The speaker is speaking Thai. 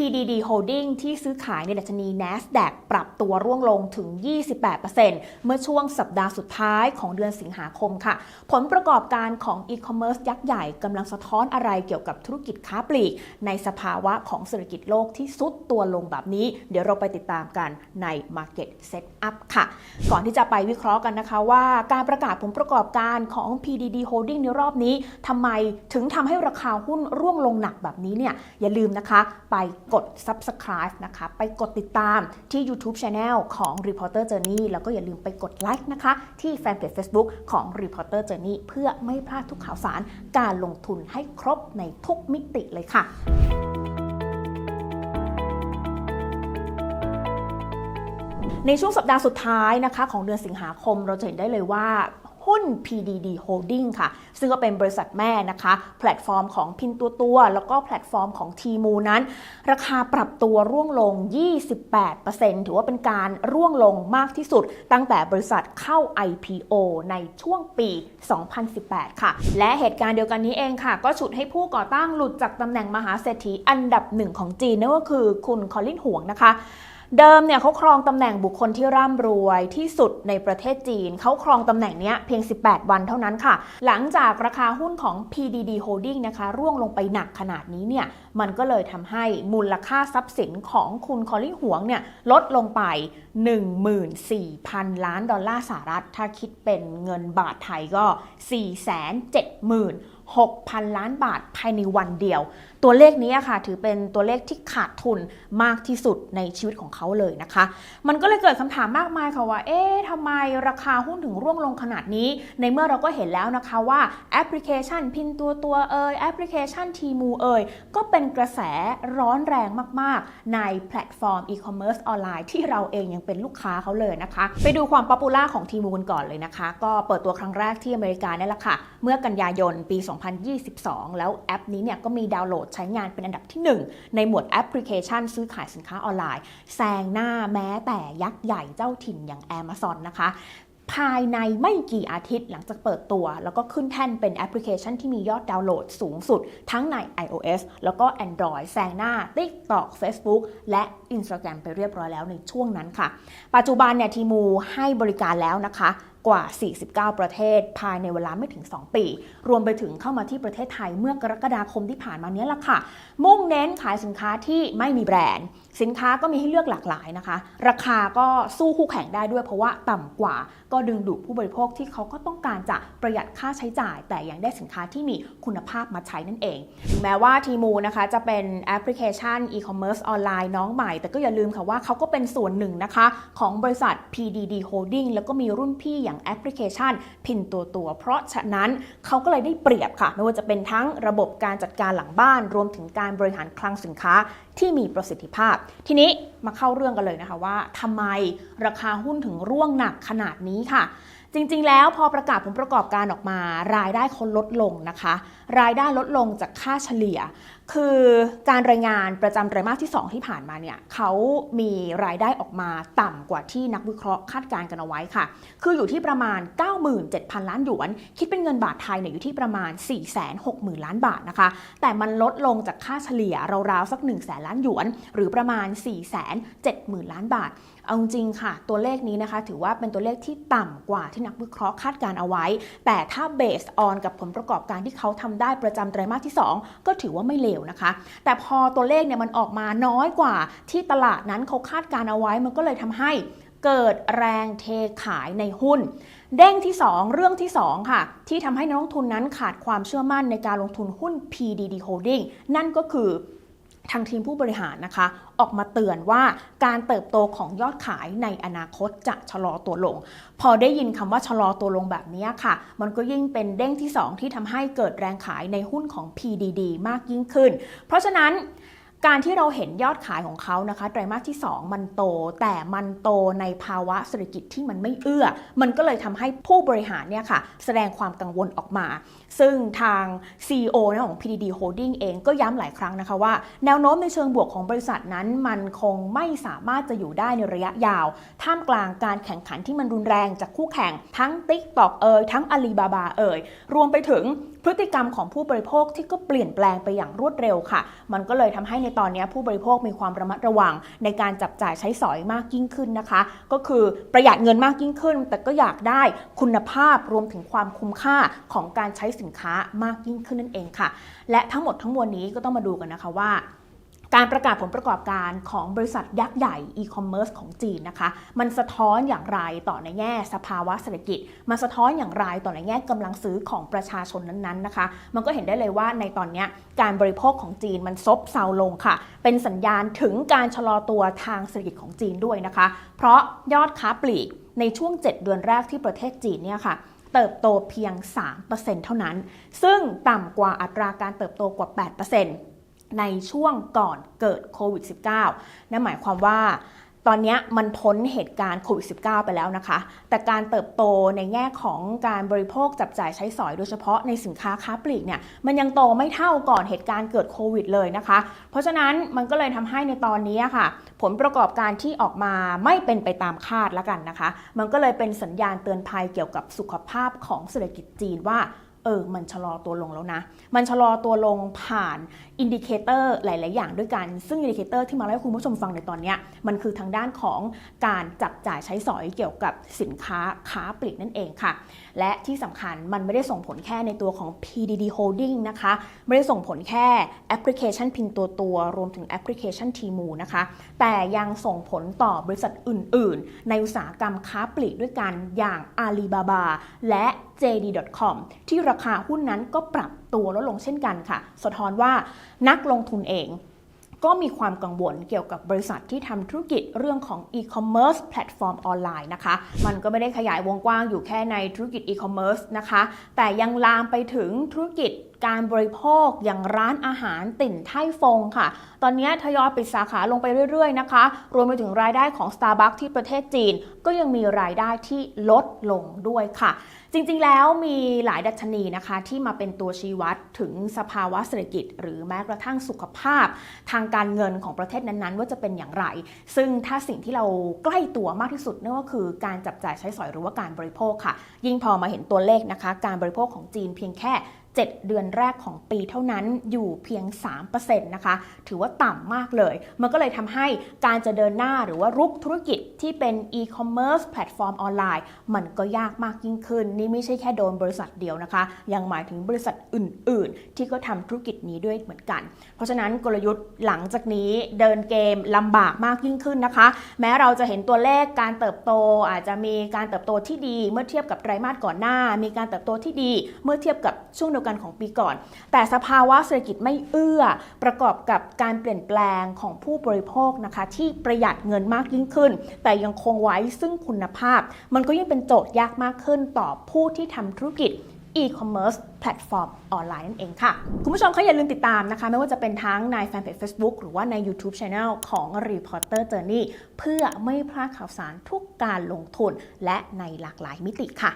PDD Holding ที่ซื้อขายในดัชนี NASDAQ ปรับตัวร่วงลงถึง 28%เมื่อช่วงสัปดาห์สุดท้ายของเดือนสิงหาคมค่ะ ผลประกอบการของ e-commerce ยักษ์ใหญ่กำลังสะท้อนอะไรเกี่ยวกับธุรกิจค้าปลีก ในสภาวะของเศรษฐกิจโลกที่ซุดตัวลงแบบนี้ เดี๋ยวเราไปติดตามกันใน Market Setup ค่ะ ก่อนที่จะไปวิเคราะห์กันนะคะว่าการประกาศผลประกอบการของ PDD Holding ในรอบนี้ทำไมถึงทำให้ราคาหุ้นร่วงลงหนักแบบนี้เนี่ยอย่าลืมนะคะไปกด subscribe นะคะ ไปกดติดตามที่ YouTube Channel ของ Reporter Journey แล้วก็อย่าลืมไปกดไลค์นะคะ ที่แฟนเพจ Facebook ของ Reporter Journey เพื่อไม่พลาดทุกข่าวสารการลงทุนให้ครบในทุกมิติเลยค่ะในช่วงสัปดาห์สุดท้ายนะคะของเดือนสิงหาคมเราจะเห็นได้เลยว่า หุ้น PDD Holding ค่ะ ซึ่งก็เป็นบริษัทแม่นะคะ แพลตฟอร์มของพินตัวตัว แล้วก็แพลตฟอร์มของทีมูนั้น ราคาปรับตัวร่วงลง 28%ถือว่าเป็นการร่วงลงมากที่สุด ตั้งแต่บริษัทเข้า IPO ในช่วงปี 2018 ค่ะ และเหตุการณ์เดียวกันนี้เองค่ะ ก็ฉุดให้ผู้ก่อตั้งหลุดจากตำแหน่งมหาเศรษฐีอันดับหนึ่งของจีนนั่นก็คือคุณคอลินหวงนะคะ เดิมเนี่ยเขาครองตำแหน่งบุคคลที่ร่ำรวยที่สุดในประเทศจีน เขาครองตำแหน่งนี้เพียง 18 วันเท่านั้นค่ะ หลังจากราคาหุ้นของ PDD Holding นะคะ ร่วงลงไปหนักขนาดนี้เนี่ยมันก็เลยทำให้มูลค่าทรัพย์สินของคุณคอลลิ่หวงเนี่ยลดลงไป 14,000 ล้านดอลลาร์สหรัฐ ถ้าคิดเป็นเงินบาทไทยก็ 470,000 6,000 ล้านบาทภายในวันเดียว ตัวเลขนี้ค่ะถือเป็นตัวเลขที่ขาดทุนมากที่สุดในชีวิตของเขาเลยนะคะ มันก็เลยเกิดคำถามมากมายค่ะว่า เอ๊ะทำไมราคาหุ้นถึงร่วงลงขนาดนี้ ในเมื่อเราก็เห็นแล้วนะคะว่าแอปพลิเคชันพินตัวตัวเอ่ยแอปพลิเคชันทีมูเอ่ยก็เป็นกระแสร้อนแรงมาก ๆ ในแพลตฟอร์มอีคอมเมิร์ซออนไลน์ที่เราเองยังเป็นลูกค้าเขาเลยนะคะ ไปดูความป๊อปปูล่าของทีมูกันก่อนเลยนะคะ ก็เปิดตัวครั้งแรกที่อเมริกาเนี่ยแหละค่ะ เมื่อกันยายนปี 2022 แล้วแอปนี้เนี่ยก็มีดาวน์โหลดใช้งานเป็นอันดับที่ 1 ในหมวดแอปพลิเคชันซื้อขายสินค้าออนไลน์แซงหน้าแม้แต่ยักษ์ใหญ่เจ้าถิ่นอย่าง Amazon นะคะภายในไม่กี่อาทิตย์หลังจากเปิดตัว แล้วก็ขึ้นแท่นเป็นแอปพลิเคชันที่มียอดดาวน์โหลดสูงสุด ทั้งใน iOS แล้วก็ Android แซงหน้า TikTok Facebook และ Instagram ไปเรียบร้อยแล้วในช่วงนั้นค่ะ ปัจจุบันเนี่ยทีมูให้บริการแล้วนะคะ กว่า 49 ประเทศ ภายในเวลาไม่ถึง 2 ปี รวมไปถึงเข้ามาที่ประเทศไทยเมื่อกรกฎาคมที่ผ่านมาเนี้ยแหละค่ะ มุ่งเน้นขายสินค้าที่ไม่มีแบรนด์สินค้าก็มีให้เลือกหลากหลายนะคะ ราคาก็สู้คู่แข่งได้ด้วยเพราะว่าต่ำกว่า ก็ดึงดูดผู้บริโภคที่เขาก็ต้องการจะประหยัดค่าใช้จ่าย แต่ยังได้สินค้าที่มีคุณภาพมาใช้นั่นเอง ถึงแม้ว่าทีมูนะคะจะเป็นแอปพลิเคชันอีคอมเมิร์ซออนไลน์น้องใหม่ แต่ก็อย่าลืมค่ะว่าเขาก็เป็นส่วนหนึ่งนะคะ ของบริษัท PDD Holding แล้วก็มีรุ่นพี่อย่างแอปพลิเคชัน พินตัวตัว เพราะฉะนั้นเขาก็เลยได้เปรียบค่ะ ไม่ว่าจะเป็นทั้งระบบการจัดการหลังบ้าน รวมถึงการบริหารคลังสินค้าที่มีประสิทธิภาพทีนี้มาเข้าเรื่องกันเลยนะคะว่าทำไมราคาหุ้นถึงร่วงหนักขนาดนี้ค่ะ จริงๆ แล้วพอประกาศผลประกอบการออกมา รายได้คนลดลงนะคะ รายได้ลดลงจากค่าเฉลี่ย คือการรายงานประจำไตรมาสที่ 2 ที่ผ่านมาเนี่ยเขามีรายได้ออกมาต่ำกว่าที่นักวิเคราะห์คาดการณ์กันเอาไว้ค่ะ คืออยู่ที่ประมาณ 97,000 ล้านหยวน คิดเป็นเงินบาทไทยเนี่ยอยู่ที่ประมาณ 460,000 ล้านบาทนะคะ แต่มันลดลงจากค่าเฉลี่ยราวๆสัก1 0 0 0 0แล้านหยวน หรือประมาณ 470,000 ล้านบาท เอาจริงค่ะ ตัวเลขนี้นะคะ ถือว่าเป็นตัวเลขที่ต่ำกว่าที่นักวิเคราะห์คาดการเอาไว้ แต่ถ้าเบสออนกับผลประกอบการที่เขาทำได้ประจำไตรมาสที่ 2 ก็ถือว่าไม่เลวนะคะ แต่พอตัวเลขเนี่ยมันออกมาน้อยกว่าที่ตลาดนั้นเขาคาดการเอาไว้ มันก็เลยทำให้เกิดแรงเทขายในหุ้น เด้งที่ 2 เรื่องที่ 2 ค่ะ ที่ทำให้นักลงทุนนั้นขาดความเชื่อมั่นในการลงทุนหุ้น PDD Holding นั่นก็คือ ทางทีมผู้บริหารนะคะ ออกมาเตือนว่าการเติบโตของยอดขายในอนาคตจะชะลอตัวลง พอได้ยินคำว่าชะลอตัวลงแบบนี้ค่ะ มันก็ยิ่งเป็นเด้งที่ 2 ที่ทำให้เกิดแรงขายในหุ้นของ PDD มากยิ่งขึ้น เพราะฉะนั้น การที่เราเห็นยอดขายของเขานะคะไตรมาสที่ 2 มันโต แต่มันโตในภาวะเศรษฐกิจที่มันไม่เอื้อ มันก็เลยทำให้ผู้บริหารเนี่ยค่ะ แสดงความกังวลออกมา ซึ่งทาง CEO นะของ PDD Holding เองก็ย้ำหลายครั้งนะคะว่า แนวโน้มในเชิงบวกของบริษัทนั้น มันคงไม่สามารถจะอยู่ได้ในระยะยาว ท่ามกลางการแข่งขันที่มันรุนแรงจากคู่แข่งทั้ง TikTok เอ่ยทั้ง Alibaba เอ่ยรวมไปถึงพฤติกรรมของผู้บริโภคที่ก็เปลี่ยนแปลงไปอย่างรวดเร็วค่ะ มันก็เลยทำให้ในตอนนี้ผู้บริโภคมีความระมัดระวัง ในการจับจ่ายใช้สอยมากยิ่งขึ้นนะคะ ก็คือประหยัดเงินมากยิ่งขึ้น แต่ก็อยากได้คุณภาพรวมถึงความคุ้มค่าของการใช้สินค้ามากยิ่งขึ้นนั่นเองค่ะ และทั้งหมดทั้งมวลนี้ก็ต้องมาดูกันนะคะว่า การประกาศผลประกอบการของบริษัทยักษ์ใหญ่อีคอมเมิร์ซของจีนนะคะ มันสะท้อนอย่างไรต่อในแง่สภาวะเศรษฐกิจ มันสะท้อนอย่างไรต่อในแง่กำลังซื้อของประชาชนนั้นๆนะคะ มันก็เห็นได้เลยว่าในตอนนี้การบริโภคของจีนมันซบเซาลงค่ะ เป็นสัญญาณถึงการชะลอตัวทางเศรษฐกิจของจีนด้วยนะคะ เพราะยอดค้าปลีกในช่วง 7 เดือนแรกที่ประเทศจีนเนี่ยค่ะเติบโตเพียง 3%เท่านั้น ซึ่งต่ำกว่าอัตราการเติบโตกว่า 8% ในช่วงก่อนเกิดโควิด -19 นั่นหมายความว่าตอนนี้มันพ้นเหตุการณ์โควิด -19 ไปแล้วนะคะ แต่การเติบโตในแง่ของการบริโภคจับจ่ายใช้สอยโดยเฉพาะในสินค้าค้าปลีกเนี่ย มันยังโตไม่เท่าก่อนเหตุการณ์เกิดโควิดเลยนะคะ เพราะฉะนั้นมันก็เลยทำให้ในตอนนี้ค่ะ ผลประกอบการที่ออกมาไม่เป็นไปตามคาดแล้วกันนะคะ มันก็เลยเป็นสัญญาณเตือนภัยเกี่ยวกับสุขภาพของเศรษฐกิจจีนว่า เออ มันชะลอตัวลงแล้วนะ มันชะลอตัวลงผ่านอินดิเคเตอร์หลาย ๆ อย่างด้วยกัน ซึ่งอินดิเคเตอร์ที่มาเล่าให้คุณผู้ชมฟังในตอนนี้ มันคือทางด้านของการจับจ่ายใช้สอยเกี่ยวกับสินค้าค้าปลีกนั่นเองค่ะ และที่สำคัญมันไม่ได้ส่งผลแค่ในตัวของ PDD Holding นะคะ ไม่ได้ส่งผลแค่แอปพลิเคชันพินตัวตัว รวมถึงแอปพลิเคชันทีมูนะคะ แต่ยังส่งผลต่อบริษัทอื่น ๆ ในอุตสาหกรรมค้าปลีกด้วยกันอย่าง Alibaba และ JD.com ที่ราคาหุ้นนั้นก็ปรับตัวลดลงเช่นกันค่ะ สะท้อนว่านักลงทุนเองก็มีความกังวลเกี่ยวกับบริษัทที่ทำธุรกิจเรื่องของอีคอมเมิร์ซแพลตฟอร์มออนไลน์นะคะ มันก็ไม่ได้ขยายวงกว้างอยู่แค่ในธุรกิจอีคอมเมิร์ซนะคะ แต่ยังลามไปถึงธุรกิจ การบริโภคอย่างร้านอาหารติ่นไทฟงค่ะ ตอนนี้ทยอยปิดสาขาลงไปเรื่อยๆนะคะ รวมไปถึงรายได้ของ Starbucks ที่ประเทศจีน ก็ยังมีรายได้ที่ลดลงด้วยค่ะ จริงๆแล้วมีหลายดัชนีนะคะ ที่มาเป็นตัวชี้วัดถึงสภาวะเศรษฐกิจ หรือแม้กระทั่งสุขภาพ ทางการเงินของประเทศนั้นๆ ว่าจะเป็นอย่างไร ซึ่งถ้าสิ่งที่เราใกล้ตัวมากที่สุดนั่นก็คือการจับจ่ายใช้สอยหรือว่าการบริโภคค่ะ ยิ่งพอมาเห็นตัวเลขนะคะ การบริโภคของจีนเพียงแค่ 7 เดือนแรกของปีเท่านั้นอยู่เพียง 3%นะคะ ถือว่าต่ำมากเลย มันก็เลยทำให้การจะเดินหน้าหรือว่ารุกธุรกิจที่เป็น e-commerce แพลตฟอร์มออนไลน์ มันก็ยากมากยิ่งขึ้น นี่ไม่ใช่แค่โดนบริษัทเดียวนะคะ ยังหมายถึงบริษัทอื่น ๆ ที่ก็ทำธุรกิจนี้ด้วยเหมือนกัน เพราะฉะนั้นกลยุทธ์หลังจากนี้เดินเกมลำบากมากยิ่งขึ้นนะคะ แม้เราจะเห็นตัวเลขการเติบโตอาจจะมีการเติบโตที่ดี เมื่อเทียบกับไตรมาสก่อนหน้า มีการเติบโตที่ดี เมื่อเทียบกับช่วงดียวกันของปีก่อน แต่สภาวะเศรษฐกิจไม่เอื้อประกอบกับการเปลี่ยนแปลงของผู้บริโภคนะคะที่ประหยัดเงินมากยิ่งขึ้น แต่ยังคงไว้ซึ่งคุณภาพ มันก็ยิ่งเป็นโจทย์ยากมากขึ้นต่อผู้ที่ทำธุรกิจ e-commerce แพลตฟอร์มออนไลน์นั่นเองค่ะ คุณผู้ชมคะอย่าลืมติดตามนะคะ ไม่ว่าจะเป็นทั้งในแฟนเพจ Facebook หรือว่าใน YouTube Channel ของ Reporter Journey เพื่อไม่พลาดข่าวสารทุกการลงทุนและในหลากหลายมิติค่ะ